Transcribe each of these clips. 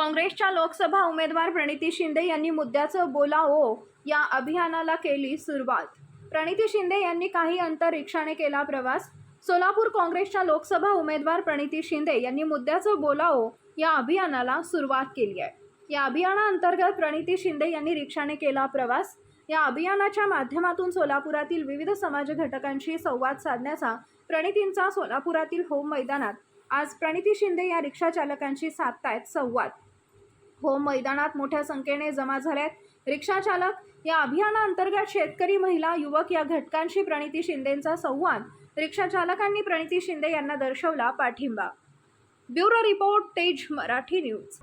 काँग्रेसच्या लोकसभा उमेदवार प्रणिती शिंदे यांनी मुद्द्याचं बोलाओ या अभियानाला केली सुरुवात. प्रणिती शिंदे यांनी काही अंतर रिक्षाने केला प्रवास. सोलापूर काँग्रेसच्या लोकसभा उमेदवार प्रणिती शिंदे यांनी मुद्द्याचं बोलाओ या अभियानाला सुरुवात केली आहे. या अभियानाअंतर्गत प्रणिती शिंदे यांनी रिक्षाने केला प्रवास. या अभियानाच्या माध्यमातून सोलापुरातील विविध समाज घटकांशी संवाद साधण्याचा प्रणितींचा सोलापुरातील होम मैदानात. आज प्रणिती शिंदे या रिक्षा चालकांशी साधतायत संवाद. होम मैदानात मोठ्या संख्येने जमा झाल्यात. रिक्षा चालक या अभियानाअंतर्गत शेतकरी महिला युवक या घटकांशी प्रणिती शिंदेंचा संवाद. रिक्षा चालकांनी प्रणिती शिंदे यांना दर्शवला पाठिंबा. ब्युरो रिपोर्ट तेज मराठी न्यूज.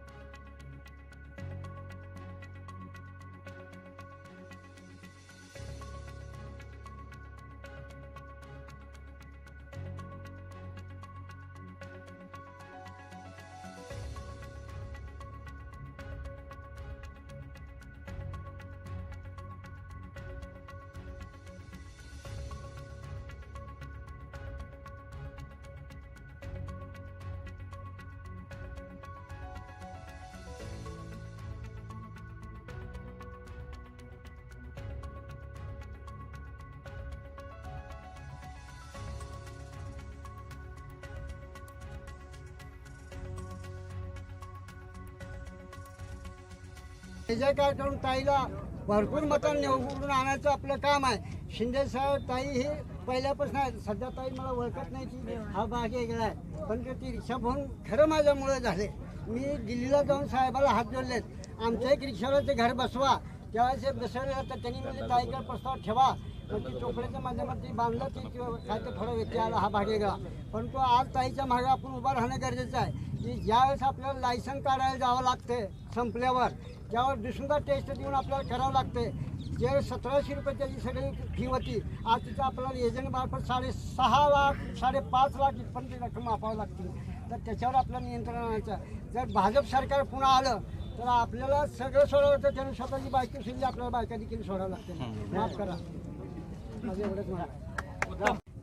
जय काय करून ताईला भरपूर मतं निवडून आणायचं आपलं काम आहे. शिंदे साहेब ताई हे पहिल्यापासून आहे सध्या ताई मला ओळखत नाही की हा भाग वेगळा आहे. पण ते ती रिक्षा पाहून खरं माझ्यामुळे झाले. मी दिल्लीला जाऊन साहेबाला हात जोडलेत. आमच्या एक रिक्षाला ते घर बसवा. त्यावेळेस ते बसवलं तर त्यांनी म्हणजे ताईकडे प्रस्ताव ठेवा. मग ती चोपड्याच्या माध्यमात ती बांधलं ती किंवा काय थोडा व्यक्ती आला हा भाग वेगळा परंतु आज ताईच्या मागे आपण उभा राहणं गरजेचं आहे. की ज्यावेळेस आपल्याला लायसन काढायला जावं लागते संपल्यावर त्यावर दुसरा टेस्ट देऊन आपल्याला करावं लागते जे सतराशे रुपये त्याची सगळी फी होती आज तिथं आपल्याला एजंट मार्फत साडेसहा लाख साडेपाच लाख इथपर्यंत रक्कम मापावं लागते. तर त्याच्यावर आपलं नियंत्रण आणायचं जर भाजप सरकार पुन्हा आलं तर आपल्याला सगळं सोडावं लागतं. त्याने स्वतःची बायकी सुद्धा आपल्याला बायका देखील सोडावं लागते. माफ करा.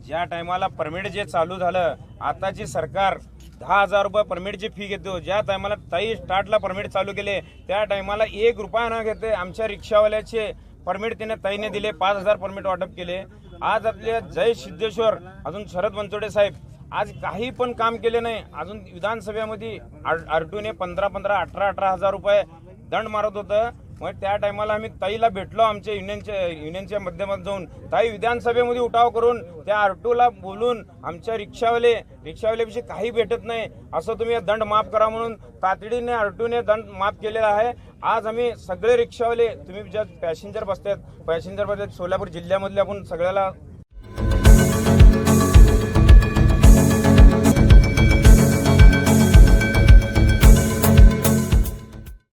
ज्या टायमाला परमिट जे चालू झालं आताची सरकार दहा हजार रुपये परमिटची फी घेतो ज्या टायमाला ताई स्टार्टला परमिट चालू केले त्या टायमाला एक रुपया न घेते आमच्या रिक्षावाल्याचे परमिट तिने ताईने दिले पाच हजार परमिट वाटप केले. आज आपले जय सिद्धेश्वर अजून शरद बनसोडे साहेब आज काही पण काम केले नाही. अजून विधानसभेमध्ये आरटूने पंधरा पंधरा अठरा अठरा हजार रुपये दंड मारत होतं. मग त्या टायमाला आम्ही ताईला भेटलो आमच्या युनियनच्या युनियनच्या माध्यमात जाऊन. ताई विधानसभेमध्ये उठाव करून त्या आरटूला बोलून आमच्या रिक्षावाले रिक्षावाल्याविषयी काही भेटत नाही. असं तुम्ही दंड माफ करा म्हणून तातडीने आरटूने दंड माफ केलेला आहे. आज आम्ही सगळे रिक्षावाले तुम्ही ज्या पॅसेंजर बसतात पॅसेंजर बसतात सोलापूर जिल्ह्यामधले आपण सगळ्याला